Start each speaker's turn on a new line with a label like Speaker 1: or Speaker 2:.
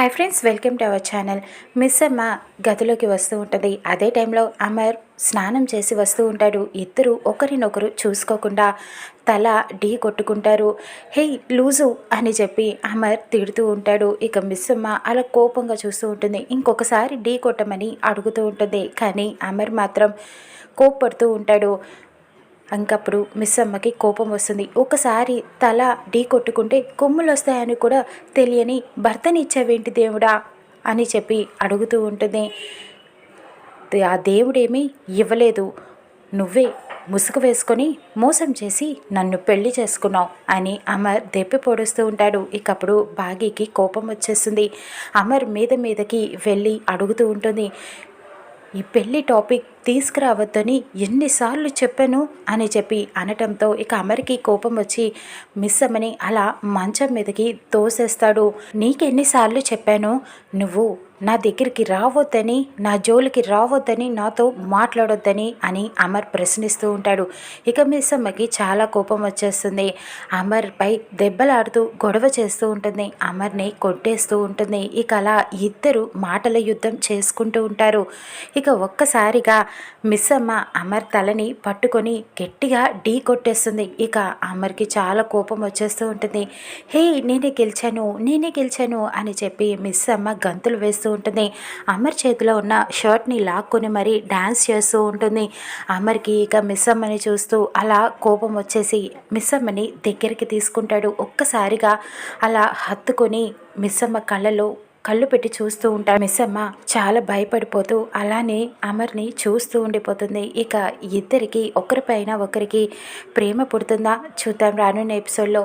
Speaker 1: Hi friends welcome to our channel miss అమ్మ గదిలోకి వస్తూ ఉంటుంది. అదే టైంలో అమర్ స్నానం చేసి వస్తూ ఉంటాడు. ఇద్దరు ఒకరినొకరు చూసుకోకుండా తల ఢీ కొట్టుకుంటారు. హే లూజు అని చెప్పి అమర్ తిడుతూ ఉంటాడు. ఇక మిస్ అమ్మ అలా కోపంగా చూస్తూ ఉంటుంది. ఇంకొకసారి ఢీ కొట్టమని అడుగుతూ ఉంటుంది. కానీ అమర్ మాత్రం కోప్పడుతూ ఉంటాడు. ఇంకప్పుడు మిస్ అమ్మకి కోపం వస్తుంది. ఒకసారి తల ఢీ కొట్టుకుంటే కొమ్ములు వస్తాయని కూడా తెలియని భర్తనిచ్చావేంటి దేవుడా అని చెప్పి అడుగుతూ ఉంటుంది. ఆ దేవుడేమీ ఇవ్వలేదు. నువ్వే ముసుగు వేసుకొని మోసం చేసి నన్ను పెళ్ళి చేసుకున్నావు అని అమర్ దెప్పి పొడుస్తూ ఉంటాడు. ఇకప్పుడు బాగీకి కోపం వచ్చేస్తుంది. అమర్ మీద మీదకి వెళ్ళి అడుగుతూ ఉంటుంది. ఈ పెళ్ళి టాపిక్ తీసుకురావద్దని ఎన్నిసార్లు చెప్పాను అని చెప్పి అనటంతో ఇక అమరికి కోపం వచ్చి మిస్ అమ్మని అలా మంచం మీదకి తోసేస్తాడు. నీకెన్నిసార్లు చెప్పాను? నువ్వు నా దగ్గరికి రావద్దని నా జోలికి రావద్దని నాతో మాట్లాడొద్దని అని అమర్ ప్రశ్నిస్తూ ఉంటాడు. ఇక మిస్ అమ్మకి చాలా కోపం వచ్చేస్తుంది. అమర్పై దెబ్బలాడుతూ గొడవ చేస్తూ ఉంటుంది. అమర్ని కొట్టేస్తూ ఉంటుంది. ఇక అలా ఇద్దరు మాటల యుద్ధం చేసుకుంటూ ఉంటారు. ఇక ఒక్కసారిగా మిస్సమ్మ అమర్ తలని పట్టుకొని గట్టిగా ఢీ కొట్టేస్తుంది. ఇక అమర్కి చాలా కోపం వచ్చేస్తూ ఉంటుంది. హే నేనే గెలిచాను నేనే గెలిచాను అని చెప్పి మిస్ అమ్మ గంతులు వేస్తూ ఉంటుంది. అమర్ చేతిలో ఉన్న షర్ట్ని లాక్కొని మరీ డ్యాన్స్ చేస్తూ ఉంటుంది. అమర్కి ఇక మిస్ అమ్మని చూస్తూ అలా కోపం వచ్చేసి మిస్ అమ్మని దగ్గరికి తీసుకుంటాడు. ఒక్కసారిగా అలా హత్తుకొని మిస్ అమ్మ కళ్ళలో కళ్ళు పెట్టి చూస్తూ ఉంటాడు. మిస్ అమ్మ చాలా భయపడిపోతూ అలానే అమర్ని చూస్తూ ఉండిపోతుంది. ఇక ఇద్దరికి ఒకరిపైన ఒకరికి ప్రేమ పుడుతుందా చూద్దాం రానున్న ఎపిసోడ్లో.